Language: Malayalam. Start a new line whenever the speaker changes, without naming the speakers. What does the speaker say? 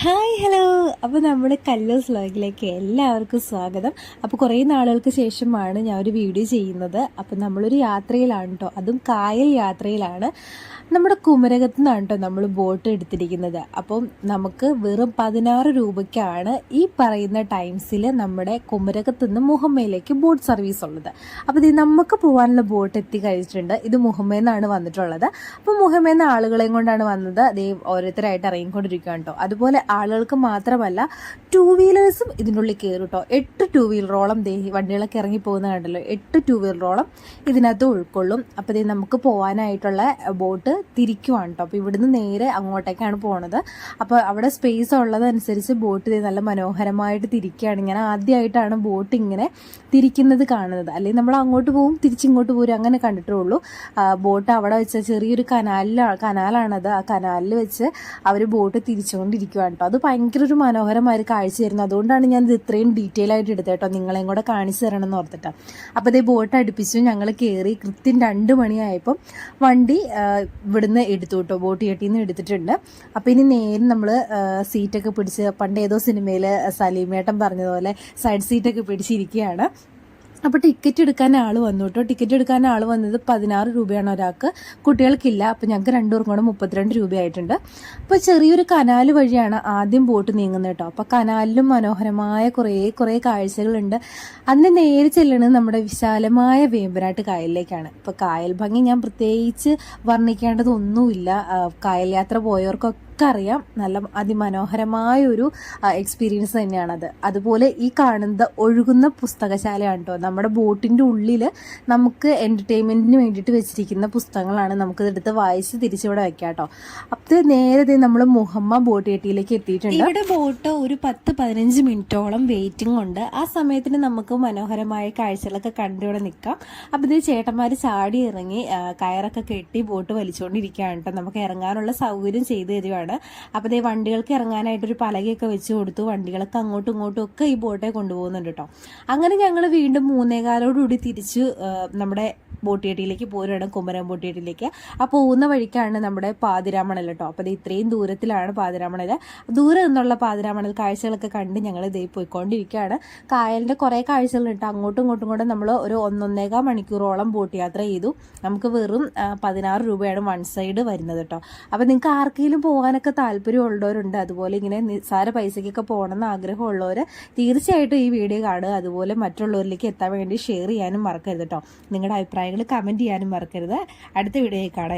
ഹായ് ഹലോ അപ്പോൾ നമ്മുടെ കല്ലൂസ് വ്ലോഗിലേക്ക് എല്ലാവർക്കും സ്വാഗതം. അപ്പോൾ കുറേ നാളുകൾക്ക് ശേഷമാണ് ഞാൻ ഒരു വീഡിയോ ചെയ്യുന്നത്. അപ്പോൾ നമ്മളൊരു യാത്രയിലാണ് കേട്ടോ അതും കായൽ യാത്രയിലാണ്. നമ്മുടെ കുമരകത്തു നിന്നാണ് കേട്ടോ നമ്മൾ ബോട്ട് എടുത്തിരിക്കുന്നത്. അപ്പം നമുക്ക് വെറും പതിനാറ് രൂപയ്ക്കാണ് ഈ പറയുന്ന ടൈംസിൽ നമ്മുടെ കുമരകത്ത് നിന്ന് മുഹമ്മയിലേക്ക് ബോട്ട് സർവീസ് ഉള്ളത്. അപ്പോൾ ഇത് നമുക്ക് പോകാനുള്ള ബോട്ട് എത്തി കഴിച്ചിട്ടുണ്ട് ഇത് മുഹമ്മയിൽ നിന്നാണ് വന്നിട്ടുള്ളത്. അപ്പോൾ മുഹമ്മയിൽ നിന്ന് ആളുകളെയും കൊണ്ടാണ് വന്നത്. അതേ ഓരോരുത്തരായിട്ട് ഇറങ്ങിക്കൊണ്ടിരിക്കുകയാണ് കേട്ടോ അതുപോലെ ആളുകൾക്ക് മാത്രമല്ല ടൂ വീലേഴ്സും ഇതിനുള്ളിൽ കയറും കേട്ടോ എട്ട് ടൂ വീലറോളം ദേഹി വണ്ടികളൊക്കെ ഇറങ്ങി പോകുന്ന കണ്ടല്ലോ. എട്ട് ടൂ വീലറോളം ഇതിനകത്ത് ഉൾക്കൊള്ളും. അപ്പോൾ ഇത് നമുക്ക് പോകാനായിട്ടുള്ള ബോട്ട് തിരിക്കുവാണ് കേട്ടോ അപ്പോൾ ഇവിടുന്ന് നേരെ അങ്ങോട്ടേക്കാണ് പോണത്. അപ്പോൾ അവിടെ സ്പേസ് ഉള്ളതനുസരിച്ച് ബോട്ട് ഇത് നല്ല മനോഹരമായിട്ട് തിരിക്കുകയാണ് ഇങ്ങനെ ആദ്യമായിട്ടാണ് ബോട്ട് ഇങ്ങനെ തിരിക്കുന്നത് കാണുന്നത്. അല്ലെങ്കിൽ നമ്മൾ അങ്ങോട്ട് പോകും തിരിച്ചിങ്ങോട്ട് പോരും അങ്ങനെ കണ്ടിട്ടുള്ളൂ ബോട്ട് അവിടെ വെച്ച ചെറിയൊരു കനാലിലാണ് കനാലാണത്. ആ കനാലിൽ വെച്ച് അവർ ബോട്ട് തിരിച്ചുകൊണ്ടിരിക്കുകയാണ് കേട്ടോ. അത് ഭയങ്കര ഒരു മനോഹരമായ ഒരു കാഴ്ച ആയിരുന്നു അതുകൊണ്ടാണ് ഞാൻ ഇത് ഇത്രയും ഡീറ്റെയിൽ ആയിട്ട് എടുത്തത് കേട്ടോ. നിങ്ങളെയും കൂടെ കാണിച്ചു തരണം എന്ന് ഓർത്തിട്ടാണ് അപ്പോൾ ഇതേ ബോട്ട് അടുപ്പിച്ചു ഞങ്ങൾ കയറി കൃത്യം രണ്ട് മണിയായപ്പം വണ്ടി ഇവിടുന്ന് എടുത്തു കേട്ടോ. ബോട്ട് ചട്ടിയിൽ നിന്ന് എടുത്തിട്ടുണ്ട്. അപ്പോൾ ഇനി നേരം നമ്മൾ സീറ്റൊക്കെ പിടിച്ച് പണ്ട് ഏതോ സിനിമയിൽ സലീമേട്ടൻ പറഞ്ഞതുപോലെ സൈഡ് സീറ്റൊക്കെ പിടിച്ചിരിക്കുകയാണ്. അപ്പോൾ ടിക്കറ്റ് എടുക്കാൻ ആൾ വന്നു കേട്ടോ ടിക്കറ്റ് എടുക്കാൻ ആൾ വന്നത് പതിനാറ് രൂപയാണ് ഒരാൾക്ക്. കുട്ടികൾക്കില്ല അപ്പോൾ ഞങ്ങൾക്ക് രണ്ടുപേർക്കും കൂടെ മുപ്പത്തിരണ്ട് രൂപയായിട്ടുണ്ട്. അപ്പോൾ ചെറിയൊരു കനാൽ വഴിയാണ് ആദ്യം ബോട്ട് നീങ്ങുന്നത് കേട്ടോ അപ്പോൾ കനാലിലും മനോഹരമായ കുറേ കുറേ കാഴ്ചകളുണ്ട്. അന്ന് നേരെ ചെല്ലണത് നമ്മുടെ വിശാലമായ വേമ്പനാട്ട് കായലിലേക്കാണ്. ഇപ്പോൾ കായൽ ഭംഗി ഞാൻ പ്രത്യേകിച്ച് വർണിക്കേണ്ടതൊന്നുമില്ല. കായൽ യാത്ര പോയവർക്കൊക്കെ അറിയാം നല്ല അതിമനോഹരമായ ഒരു എക്സ്പീരിയൻസ് തന്നെയാണത്. അതുപോലെ ഈ കാണുന്ന ഒഴുകുന്ന പുസ്തകശാലയാണ് കേട്ടോ നമ്മുടെ ബോട്ടിന്റെ ഉള്ളിൽ നമുക്ക് എന്റർടൈൻമെന്റിന് വേണ്ടിയിട്ട് വെച്ചിരിക്കുന്ന പുസ്തകങ്ങളാണ് നമുക്കിതെടുത്ത് വായിച്ച് തിരിച്ചിവിടെ വയ്ക്കാം കേട്ടോ അപ്പോൾ നേരെ നമ്മൾ മുഹമ്മ ബോട്ട് ജെട്ടിയിലേക്ക് എത്തിയിട്ടുണ്ട്. ഇവിടെ ബോട്ട് ഒരു പത്ത് പതിനഞ്ച് മിനിറ്റോളം വെയിറ്റിംഗ് ഉണ്ട്. ആ സമയത്തിന് നമുക്ക് മനോഹരമായ കാഴ്ചകളൊക്കെ കണ്ടിവിടെ നിൽക്കാം. അപ്പോൾ ഇത് ചേട്ടന്മാർ ചാടി ഇറങ്ങി കയറൊക്കെ കെട്ടി ബോട്ട് വലിച്ചുകൊണ്ടിരിക്കുകയാണ് കേട്ടോ നമുക്ക് ഇറങ്ങാനുള്ള സൗകര്യം ചെയ്തു തരുവാണ്. അപ്പോൾ ഇതേ വണ്ടികൾക്ക് ഇറങ്ങാനായിട്ടൊരു പലകയൊക്കെ വെച്ച് കൊടുത്തു. വണ്ടികളൊക്കെ അങ്ങോട്ടും ഇങ്ങോട്ടും ഒക്കെ ഈ ബോട്ടെ കൊണ്ടുപോകുന്നുണ്ട് കേട്ടോ അങ്ങനെ ഞങ്ങൾ വീണ്ടും മൂന്നേകാലോടുകൂടി തിരിച്ച് നമ്മുടെ ബോട്ടിയേട്ടിയിലേക്ക് പോരുകയാണ് കുമരൻ ബോട്ടിയേട്ടിയിലേക്ക് ആ പോകുന്ന വഴിക്കാണ് നമ്മുടെ പാതിരാമണൽ കേട്ടോ. അപ്പോൾ ഇത് ഇത്രയും ദൂരത്തിലാണ് പാതിരാമണൽ. ദൂരെ നിന്നുള്ള പാതിരാമണൽ കാഴ്ചകളൊക്കെ കണ്ട് ഞങ്ങൾ ഇതേ പോയിക്കൊണ്ടിരിക്കുകയാണ്. കായലിന്റെ കുറേ കാഴ്ചകളുണ്ട്. അങ്ങോട്ടും ഇങ്ങോട്ടും കൂടെ നമ്മൾ ഒരു ഒന്നൊന്നേകാൽ മണിക്കൂറോളം ബോട്ട് യാത്ര ചെയ്തു. നമുക്ക് വെറും പതിനാറ് രൂപയാണ് വൺ സൈഡ് വരുന്നത് കേട്ടോ. അപ്പോൾ നിങ്ങൾക്ക് ആർക്കെങ്കിലും പോകാനൊക്കെ താല്പര്യമുള്ളവരുണ്ട് അതുപോലെ ഇങ്ങനെ നിസ്സാര പൈസയ്ക്കൊക്കെ പോകണമെന്ന് ആഗ്രഹമുള്ളവർ തീർച്ചയായിട്ടും ഈ വീഡിയോ കാണുക. അതുപോലെ മറ്റുള്ളവരിലേക്ക് എത്താൻ വേണ്ടി ഷെയർ ചെയ്യാനും മറക്കരുത് കേട്ടോ. നിങ്ങളുടെ അഭിപ്രായങ്ങൾ കമന്റ് ചെയ്യാനും മറക്കരുത്. അടുത്ത വീഡിയോയിൽ കാണാം.